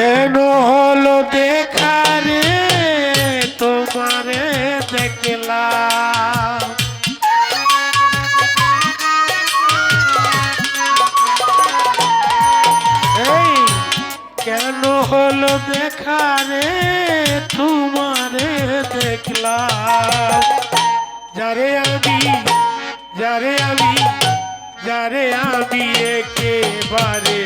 কেন হলো দেখা রে? তোমারে দেখলাম। এই, কেন হলো দেখা রে? তোমারে দেখলাম। যারে আমি যারে আমি যারে আমি একেবারে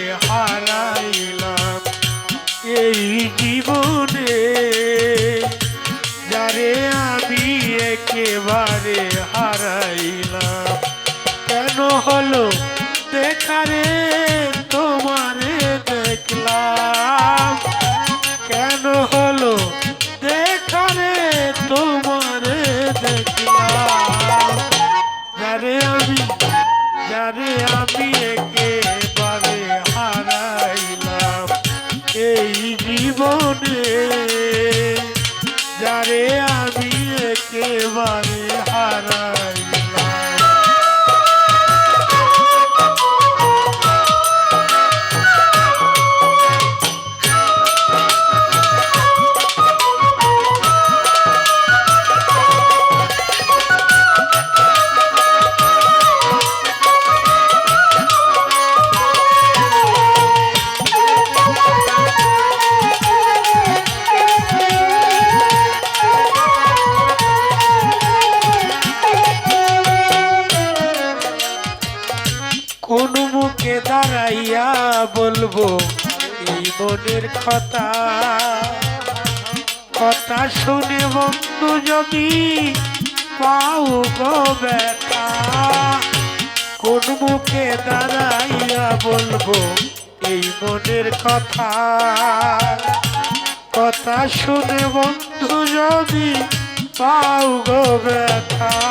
হলো। দেখারে দাঁড়াইয়া বলব, এই মনের কথা। কথা শুনে বন্ধু যদি পাও গো ব্যথা, কোন মুখে দাঁড়াইয়া বলব, এই মনের কথা। কথা শুনে বন্ধু যদি পাও গো ব্যথা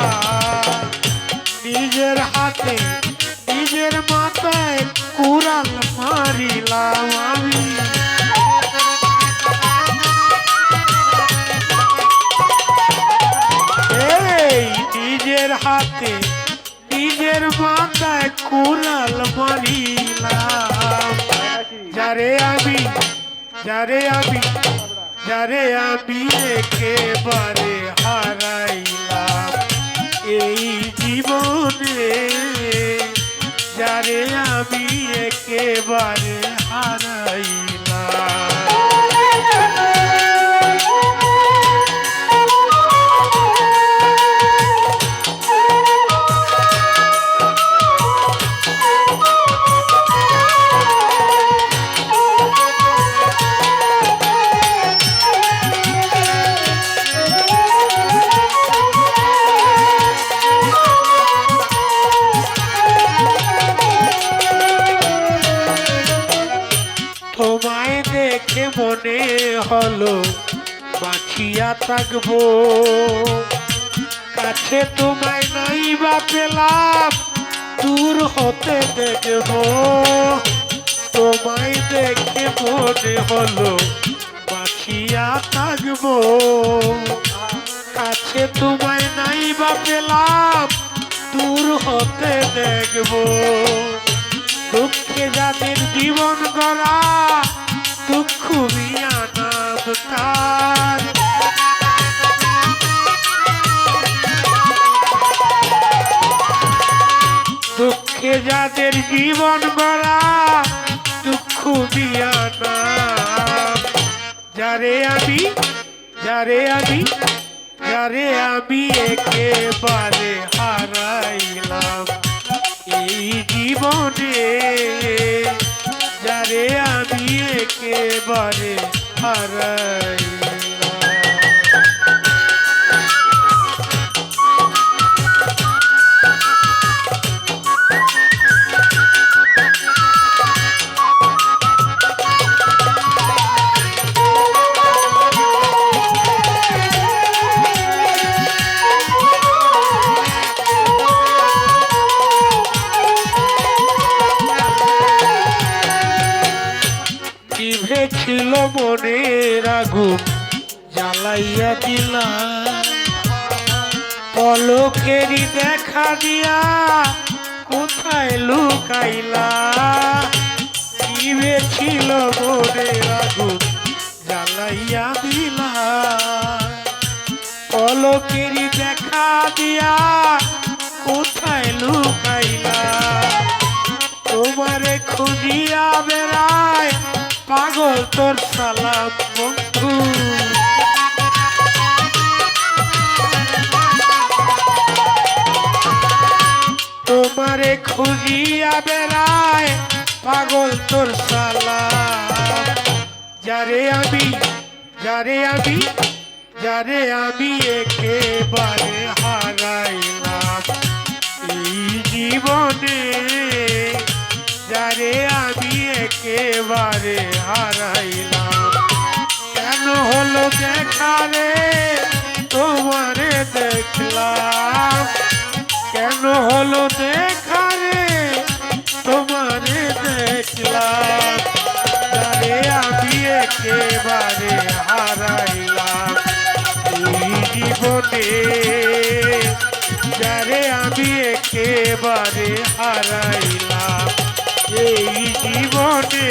নিজের মাথায় কুলাল মারিলাম যারে আমি যারে আমি যারে আমি একেবারে হারাইলাম। এই জীবনে যারে আমি একেবারে হারাইলাম। মনে হলো, বাঁচিয়া থাকব। কাছে তোমায় নাই বা পেলাম, দূর হতে দেখব। তোমায় দেখে মনে হলো, বাঁচিয়া থাকব। কাছে তোমায় নাই বা পেলাম, দূর হতে দেখব। দুঃখে যাদের জীবন গড়া দুঃখ মিয়া নাম তার দুঃখে যাদের জীবন গড়া দুঃখ মিয়া নাম যারে আমি যারে আমি যারে আমি একেবারে হারাইলাম এই জীবনে। যারে আমি একেবারে হারাইলাম মনের আগুন জ্বালাইয়া দিলা। পলকেরই দেখা দিয়া কোথায় লুকাইলা? ছিল মনে আগুন জ্বালাইয়া দিলা। পলকেরি দেখা দিয়া কোথায় লুকাইলা? তোমারে খুঁজিয়া বেড়ায় পাগল তোর সালাম বন্ধু। তোমারে খুঁজিয়া বেড়ায় পাগল তোর সালাম যারে আমি যারে আমি যারে আমি একেবারে দেখলাম কেন হলো দেখা রে? তোমারে দেখলাম। যারে আমি একেবারে হারাইলাম। এই জীবনে যারে আমি একেবারে হারাইলাম। এই জীবনে